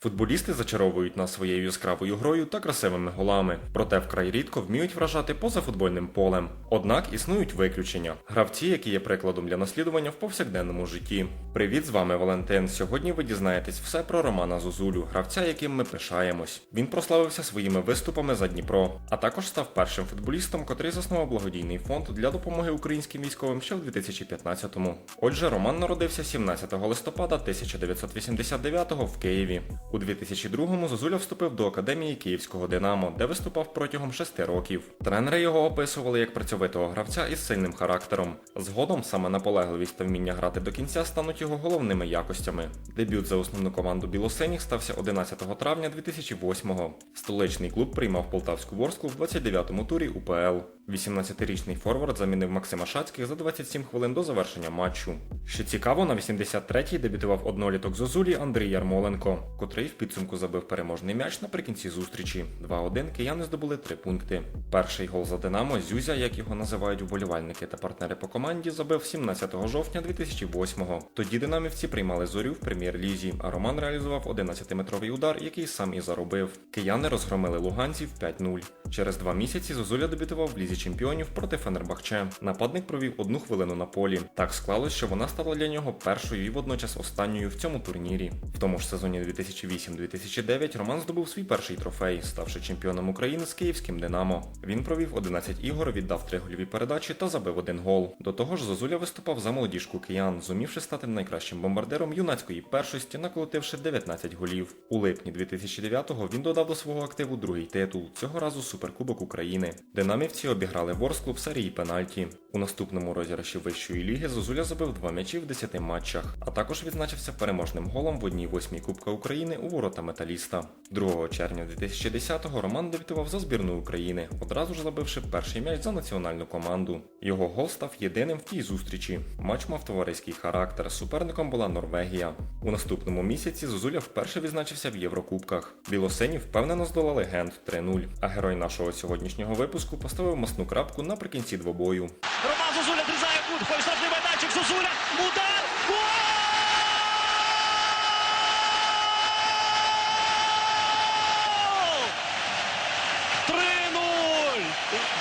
Футболісти зачаровують нас своєю яскравою грою та красивими голами, проте вкрай рідко вміють вражати поза футбольним полем. Однак існують виключення гравці, які є прикладом для наслідування в повсякденному житті. Привіт, з вами Валентин. Сьогодні ви дізнаєтесь все про Романа Зозулю, гравця, яким ми пишаємось. Він прославився своїми виступами за Дніпро, а також став першим футболістом, котрий заснував благодійний фонд для допомоги українським військовим ще в 2015-му. Отже, Роман народився 17 листопада 1989-го в Києві. У 2002-му Зозуля вступив до академії Київського Динамо, де виступав протягом шести років. Тренери його описували як працьовитого гравця із сильним характером. Згодом саме наполегливість та вміння грати до кінця стануть його головними якостями. Дебют за основну команду білосиніх стався 11 травня 2008-го. Столичний клуб приймав полтавську ворсклу в 29-му турі УПЛ. 18-річний форвард замінив Максима Шацьких за 27 хвилин до завершення матчу. Що цікаво, на 83-й дебютував одноліток Зозулі Андрій Ярмоленко, котрий в підсумку забив переможний м'яч наприкінці зустрічі. 2-1 кияни здобули 3 пункти. Перший гол за Динамо Зюзя, як його називають вболівальники та партнери по команді, забив 17 жовтня 2008-го. Тоді динамівці приймали зорю в прем'єр-лізі, а Роман реалізував 11-метровий удар, який сам і заробив. Кияни розгромили луганців 5-0. Через два місяці Зозуля дебютував в лізі чемпіонів проти Фенербахче. Нападник провів одну хвилину на полі. Так склалось, що вона стала для нього першою і водночас останньою в цьому турнірі. В тому ж сезоні 2008-2009 Роман здобув свій перший трофей, ставши чемпіоном України з київським Динамо. Він провів 11 ігор, віддав три гольові передачі та забив один гол. До того ж, Зозуля виступав за молодіжку киян, зумівши стати найкращим бомбардиром юнацької першості, наколотивши 19 голів. У липні 2009-го він додав до свого активу другий титул, цього разу Суперкубок України. Динамівці обіграли Ворсклу в серії пенальті. У наступному розіграші вищої ліги Зозуля забив два м'ячі в 10 матчах, а також відзначився переможним голом в одній восьмій Кубка України у ворота металіста. 2 червня 2010-го Роман дебютував за збірну України, одразу ж забивши перший м'яч за національну команду. Його гол став єдиним в тій зустрічі. Матч мав товариський характер. Суперником була Норвегія. У наступному місяці Зозуля вперше відзначився в Єврокубках. Білосині впевнено здолали Гент 3-0. А герой нашого сьогоднішнього випуску поставив масну крапку наприкінці двобою. Роман Зозуля відрізає кут, входить штрафний майданчик, Зозуля, удар, гол! Три-нуль!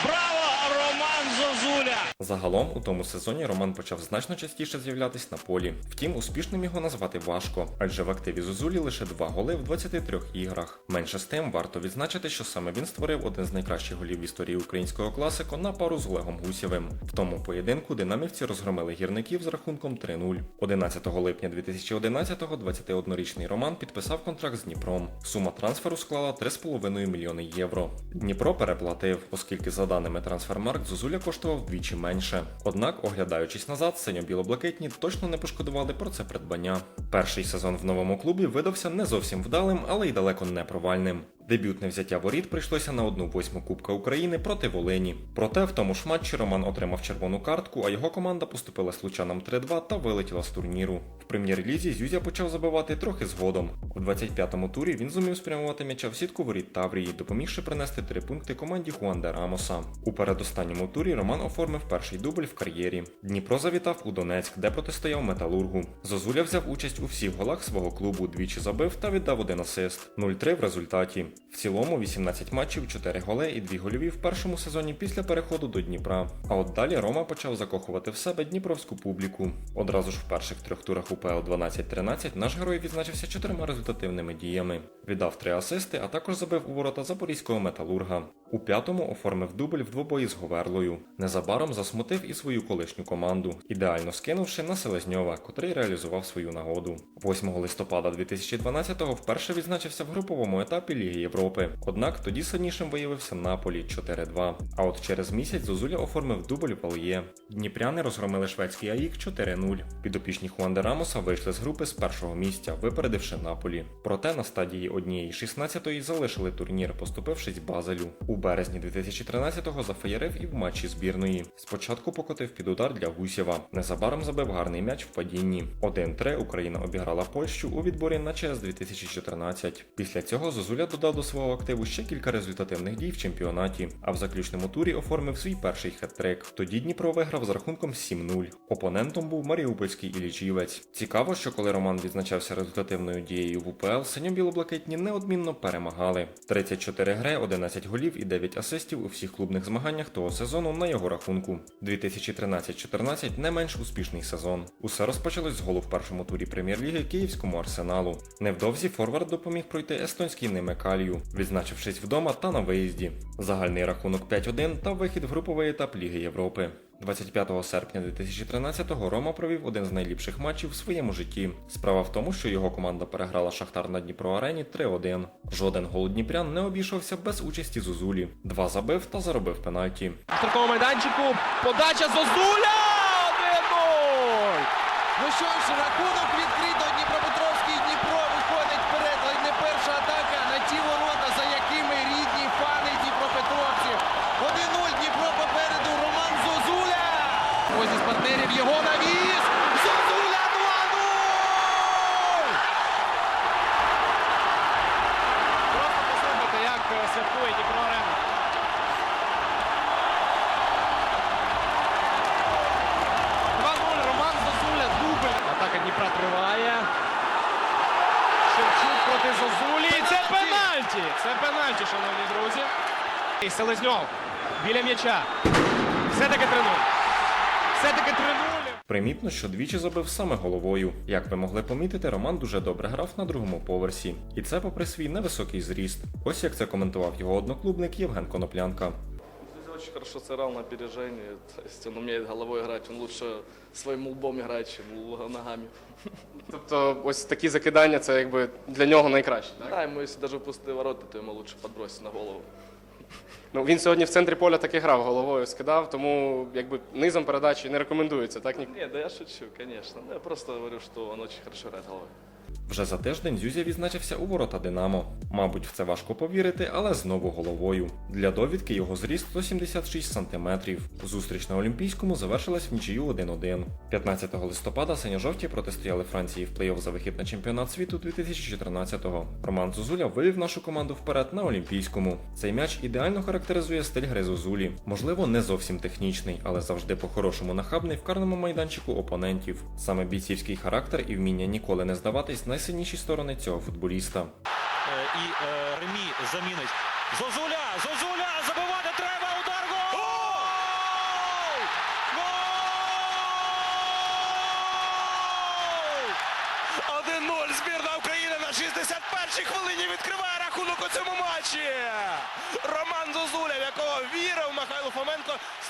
Браво, Роман Зозуля! Загалом у тому сезоні Роман почав значно частіше з'являтись на полі. Втім, успішним його назвати важко, адже в активі Зозулі лише два голи в 23 іграх. Менше з тим варто відзначити, що саме він створив один з найкращих голів в історії українського класику на пару з Олегом Гусєвим. В тому поєдинку динамівці розгромили гірників з рахунком 3-0. 11 липня 2011-го 21-річний Роман підписав контракт з Дніпром. Сума трансферу склала 3,5 мільйони євро. Дніпро переплатив, оскільки за даними Трансфермаркт Зозуля коштував вдвічі менше. Однак, оглядаючись назад, синьо-білоблакитні точно не пошкодували про це придбання. Перший сезон в новому клубі видався не зовсім вдалим, але й далеко не провальним. Дебютне взяття воріт прийшлося на одну восьму Кубка України проти Волині. Проте в тому ж матчі Роман отримав червону картку, а його команда поступила з Лучаном 3-2 та вилетіла з турніру. В прем'єр-лізі Зюзя почав забивати трохи згодом. У 25-му турі він зумів спрямувати м'яча в сітку воріт Таврії, допомігши принести три пункти команді Хуанде Рамоса. У передостанньому турі Роман оформив перший дубль в кар'єрі. Дніпро завітав у Донецьк, де протистояв Металургу. Зозуля взяв участь у всіх голах свого клубу, двічі забив та віддав один асист. 0-3 в результаті. В цілому 18 матчів, 4 голи і 2 гольові в першому сезоні після переходу до Дніпра. А от далі Рома почав закохувати в себе дніпровську публіку. Одразу ж в перших трьох турах УПЛ 12-13 наш герой відзначився чотирма результативними діями. Віддав три асисти, а також забив у ворота запорізького металурга. У п'ятому оформив дубль в двобої з Говерлою. Незабаром засмутив і свою колишню команду, ідеально скинувши на Селезньова, котрий реалізував свою нагоду. 8 листопада 2012-го вперше відзначився в груповому етапі Ліги Європи. Однак тоді сильнішим виявився Наполі 4-2. А от через місяць Зозуля оформив дубль в Альє. Дніпряни розгромили шведський АІК 4-0. Підопічні Хуанде Рамоса вийшли з групи з першого місця, випередивши Наполі. Проте на стадії однієї 16-ї залишили турнір, поступившись Базелю. Березні 2013-го зафеєрив і в матчі збірної. Спочатку покотив під удар для Гусєва. Незабаром забив гарний м'яч в падінні. 1-3 Україна обіграла Польщу у відборі на ЧС 2014. Після цього Зозуля додав до свого активу ще кілька результативних дій в чемпіонаті, а в заключному турі оформив свій перший хет-трик. Тоді Дніпро виграв з рахунком 7-0. Опонентом був Маріупольський Іллічівець. Цікаво, що коли Роман відзначався результативною дією в УПЛ, синьо-білоблакитні неодмінно перемагали. 34 гри, 11 голів і 9 асистів у всіх клубних змаганнях того сезону на його рахунку. 2013-14 не менш успішний сезон. Усе розпочалось з голу в першому турі прем'єр-ліги київському арсеналу. Невдовзі форвард допоміг пройти естонський Немекалію, відзначившись вдома та на виїзді. Загальний рахунок 5-1 та вихід в груповий етап Ліги Європи. 25 серпня 2013-го Рома провів один з найліпших матчів в своєму житті. Справа в тому, що його команда переграла Шахтар на Дніпро Арені 3-1. Жоден гол Дніпрян не обійшовся без участі Зозулі. Два забив та заробив пенальті. Штрафовому майданчику. Подача Зозуля! 1-0! Ну що ж, рахунок відкрито. Дніпропетровський Дніпро виходить вперед. Ледь не перша атака на ті ворота, за якими рідні фани Дніпропетровців. 1-0 Дніпро попереду. Роман Зозуля. Ось із партнерів його навіс! Зозуля 2-0! Просто послухайте, як е, святкує Дніпро Арена. Роман Зозуля, дубль. Атака Дніпра триває. Шевчук проти Зозулі. І Це пенальті! Це пенальті, шановні друзі. І Селезньов біля м'яча. Все-таки 3-0. Все-таки 3-0. Примітно, що двічі забив саме головою. Як ви могли помітити, Роман дуже добре грав на другому поверсі. І це попри свій невисокий зріст. Ось як це коментував його одноклубник Євген Коноплянка. Очень хорошо сыграл на опережении. То есть он умеет головой играть, он лучше своим лбом играет, чем ногами. Тобто ось такі закидання це якби для нього найкраще. Так? Да, ему если даже в пустые ворота, то ему лучше подбросить на голову. Ну, він сьогодні в центрі поля так і грав, головою скидав, тому якби низом передачі не рекомендується. Так? Ні- да я шучу, конечно. Ну, Я просто говорю, что он очень хорошо играет головой. Вже за тиждень Зюзя відзначився у ворота Динамо. Мабуть, в це важко повірити, але знову головою. Для довідки його зріст 176 см. Зустріч на Олімпійському завершилась в нічию 1-1. 15 листопада синьо-жовті протистояли Франції в плей-офф за вихід на чемпіонат світу 2014-го. Роман Зозуля вивів нашу команду вперед на Олімпійському. Цей м'яч ідеально характеризує стиль гри Зозулі. Можливо, не зовсім технічний, але завжди по-хорошому нахабний в карному майданчику опонентів. Саме бійцівський характер і вміння ніколи не здаватись найсильніші сторони цього футболіста. Е, І е, Ремі замінить. Зозуля! Зозуля! Забивати треба! Удар! Гол! Гол! 1-0. Збірна України на 61-й хвилині відкриває рахунок у цьому матчі.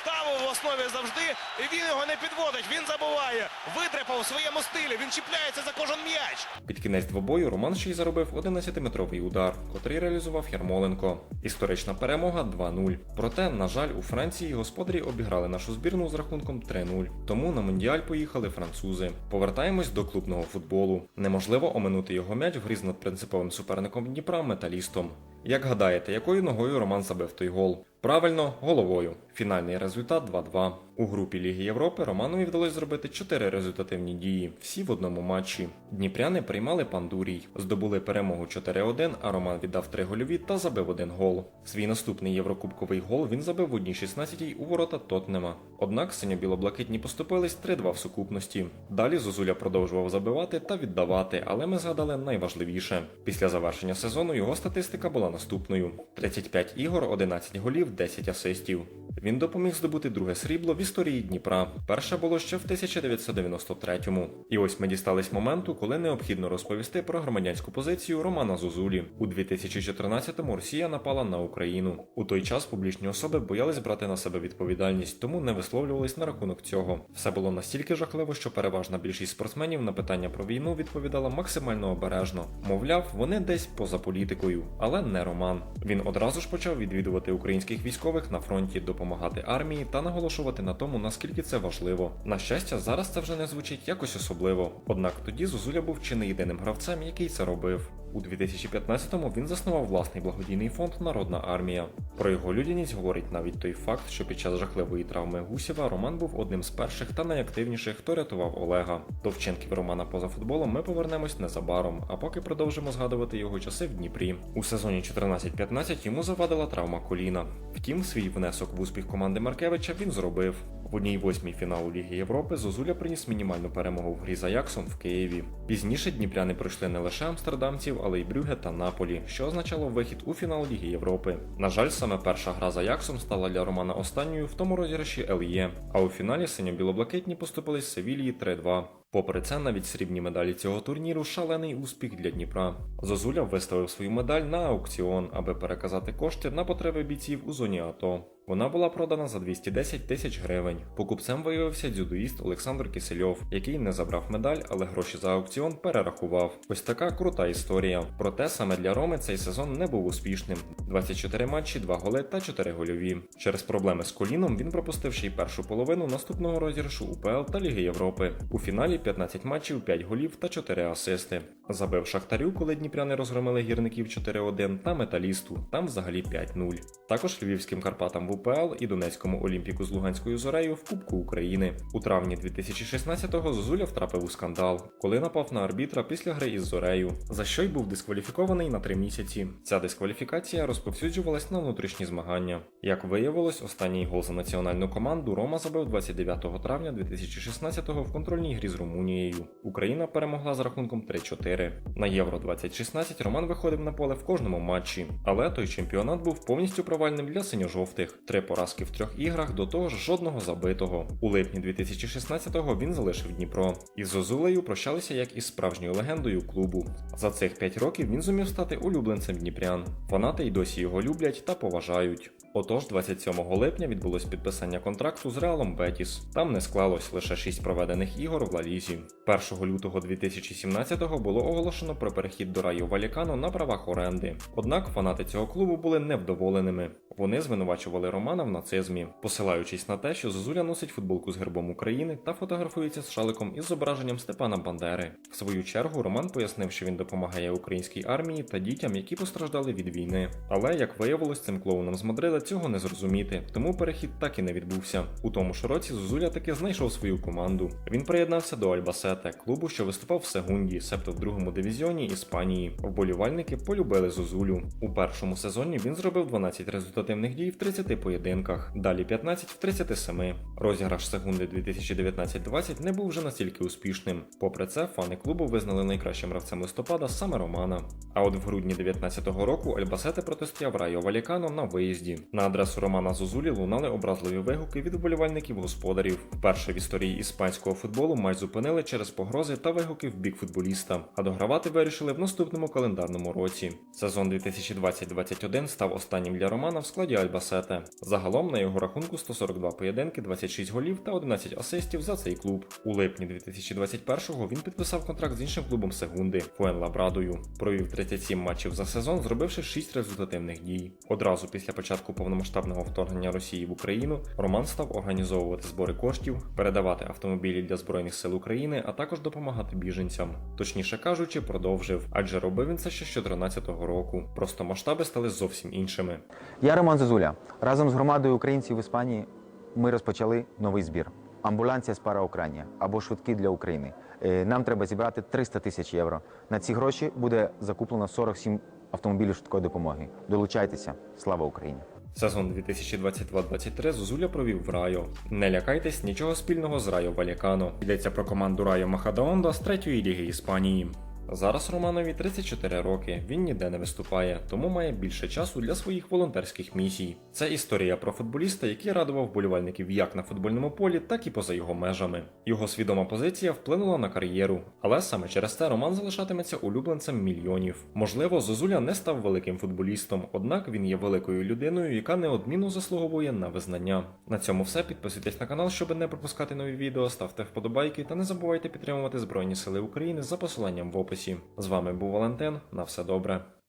Ставив в основі завжди. І він його не підводить. Він забуває. Витрепав у своєму стилі. Він чіпляється за кожен м'яч. Під кінець двобою Роман ще й заробив 11-метровий удар, котрий реалізував Ярмоленко. Історична перемога 2-0. Проте, на жаль, у Франції господарі обіграли нашу збірну з рахунком 3-0. Тому на Мондіаль поїхали французи. Повертаємось до клубного футболу. Неможливо оминути його м'яч в грі з надпринциповим суперником Дніпра металістом. Як гадаєте, якою ногою Роман забив той гол? Правильно, головою. Фінальний результат 2-2. У групі Ліги Європи Романові вдалося зробити 4 результативні дії, всі в одному матчі. Дніпряни приймали Пандурій, здобули перемогу 4-1, а Роман віддав 3 гольові та забив один гол. Свій наступний єврокубковий гол він забив в одній 16-й у ворота Тотнема. Однак синьо-білоблакитні поступились 3-2 в сукупності. Далі Зозуля продовжував забивати та віддавати, але ми згадали найважливіше. Після завершення сезону його статистика була наступною: 35 ігор, 11 голів, 10 асистів. Він допоміг здобути друге срібло в історії Дніпра. Перше було ще в 1993-му. І ось ми дістались моменту, коли необхідно розповісти про громадянську позицію Романа Зозулі. У 2014-му Росія напала на Україну. У той час публічні особи боялись брати на себе відповідальність, тому не висловлювались на рахунок цього. Все було настільки жахливо, що переважна більшість спортсменів на питання про війну відповідала максимально обережно. Мовляв, вони десь поза політикою, але не Роман. Він одразу ж почав відвідувати українських військових на фронті, допомагати армії та наголошувати на тому, наскільки це важливо. На щастя, зараз це вже не звучить якось особливо. Однак тоді Зозуля був чи не єдиним гравцем, який це робив. У 2015-му він заснував власний благодійний фонд Народна армія. Про його людяність говорить навіть той факт, що під час жахливої травми Гусєва Роман був одним з перших та найактивніших, хто рятував Олега. До вчинків Романа поза футболом ми повернемось незабаром, а поки продовжимо згадувати його часи в Дніпрі. У сезоні 14-15 йому завадила травма коліна. Втім, свій внесок в успіх команди Маркевича він зробив. В одній восьмій фіналу Ліги Європи Зозуля приніс мінімальну перемогу в грі з Аяксом в Києві. Пізніше дніпряни пройшли не лише амстердамців, але й Брюге та Наполі, що означало вихід у фінал Ліги Європи. На жаль, саме перша гра з Аяксом стала для Романа останньою в тому розіграші ЛЄ, а у фіналі синьо-білоблакитні поступились Севілії 3-2. Попри це, навіть срібні медалі цього турніру шалений успіх для Дніпра. Зозуля виставив свою медаль на аукціон, аби переказати кошти на потреби бійців у зоні АТО. Вона була продана за 210 тисяч гривень. Покупцем виявився дзюдоїст Олександр Кисельов, який не забрав медаль, але гроші за аукціон перерахував. Ось така крута історія. Проте саме для Роми цей сезон не був успішним: 24 матчі, 2 голи та 4 гольові. Через проблеми з коліном він пропустив ще й першу половину наступного розіграшу УПЛ та Ліги Європи. У фіналі 15 матчів, 5 голів та 4 асисти. Забив Шахтарю, коли дніпряни розгромили гірників 4-1 та металісту, там взагалі 5-0. Також львівським Карпатам в УПЛ і Донецькому Олімпіку з Луганською зорею в Кубку України. У травні 2016-го Зозуля втрапив у скандал, коли напав на арбітра після гри із зорею, за що й був дискваліфікований на три місяці. Ця дискваліфікація розповсюджувалась на внутрішні змагання. Як виявилось, останній гол за національну команду Рома забив 29 травня 2016-го в контрольній грі з Румунією. Україна перемогла з рахунком 3-4. На Євро 2016 Роман виходив на поле в кожному матчі, але той чемпіонат був повністю провальним для синьо-жовтих. Три поразки в трьох іграх, до того ж жодного забитого. У липні 2016-го він залишив Дніпро. Із Зозулею прощалися як із справжньою легендою клубу. За цих 5 років він зумів стати улюбленцем дніпрян. Фанати й досі його люблять та поважають. Отож, 27 липня відбулось підписання контракту з Реалом Бетіс. Там не склалось лише 6 проведених ігор в Лалізі. 1 лютого 2017-го було оголошено про перехід до Райо Валікано на правах оренди. Однак фанати цього клубу були невдоволеними. Вони звинувачували Романа в нацизмі, посилаючись на те, що Зозуля носить футболку з гербом України та фотографується з шаликом із зображенням Степана Бандери. В свою чергу Роман пояснив, що він допомагає українській армії та дітям, які постраждали від війни. Але як виявилось, цим клоунам з Мадрида цього не зрозуміти, тому перехід так і не відбувся. У тому ж році Зозуля таки знайшов свою команду. Він приєднався до Альбасете, клубу, що виступав в Сегунді, себто в другому дивізіоні Іспанії. Вболівальники полюбили Зозулю. У першому сезоні він зробив 12 результативних дій в 30 поєдинках, далі 15 в 37. Розіграш Сегунди 2019-20 не був вже настільки успішним. Попри це, фани клубу визнали найкращим гравцем листопада саме Романа. А от в грудні 19-го року Альбасете протистояв Райо Валікано на виїзді. На адресу Романа Зозулі лунали образливі вигуки від вболівальників господарів. Вперше в історії іспанського футболу матч зупинили через погрози та вигуки в бік футболіста, а догравати вирішили в наступному календарному році. Сезон 2020-21 став останнім для Романа в складі Альбасете. Загалом на його рахунку 142 поєдинки, 26 голів та 11 асистів за цей клуб. У липні 2021-го він підписав контракт з іншим клубом Сегунди Фуенлабрадою. Провів 37 матчів за сезон, зробивши 6 результативних дій. Одразу після початку повномасштабного вторгнення Росії в Україну Роман став організовувати збори коштів, передавати автомобілі для збройних сил України, а також допомагати біженцям. Точніше кажучи, продовжив, адже робив він це ще з 2014 року. Просто масштаби стали зовсім іншими. Я Роман Зозуля. Разом з громадою українців в Іспанії ми розпочали новий збір. Амбуланція з пара Україні або швидкі для України. Е, Нам треба зібрати 300 тисяч євро. На ці гроші буде закуплено 47 автомобілів швидкої допомоги. Долучайтеся. Слава Україні! Сезон 2022-23 Зозуля провів в Райо. Не лякайтесь, нічого спільного з Райо Валікано. Йдеться про команду Райо Махадаонда з третьої ліги Іспанії. Зараз Романові 34 роки, він ніде не виступає, тому має більше часу для своїх волонтерських місій. Це історія про футболіста, який радував вболівальників як на футбольному полі, так і поза його межами. Його свідома позиція вплинула на кар'єру, але саме через це Роман залишатиметься улюбленцем мільйонів. Можливо, Зозуля не став великим футболістом, однак він є великою людиною, яка неодмінно заслуговує на визнання. На цьому все. Підписуйтесь на канал, щоб не пропускати нові відео, ставте вподобайки та не забувайте підтримувати Збройні Сили України за посиланням в описі. З вами був Валентин. На все добре.